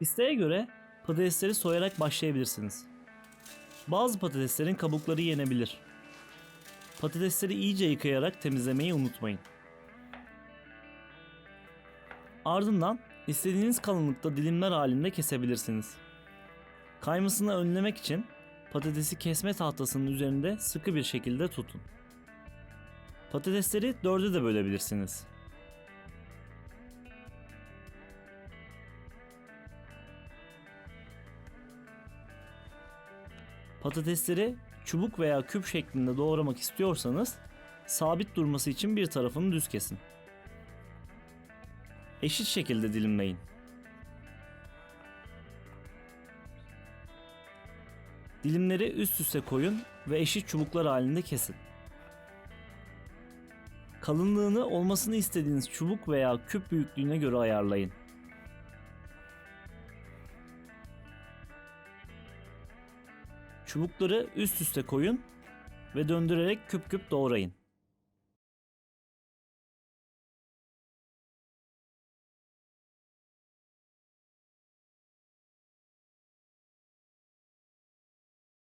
İsteğe göre patatesleri soyarak başlayabilirsiniz. Bazı patateslerin kabukları yenebilir. Patatesleri iyice yıkayarak temizlemeyi unutmayın. Ardından istediğiniz kalınlıkta dilimler halinde kesebilirsiniz. Kaymasını önlemek için patatesi kesme tahtasının üzerinde sıkı bir şekilde tutun. Patatesleri dörde de bölebilirsiniz. Patatesleri çubuk veya küp şeklinde doğramak istiyorsanız sabit durması için bir tarafını düz kesin. Eşit şekilde dilimleyin. Dilimleri üst üste koyun ve eşit çubuklar halinde kesin. Kalınlığını olmasını istediğiniz çubuk veya küp büyüklüğüne göre ayarlayın. Çubukları üst üste koyun ve döndürerek küp küp doğrayın.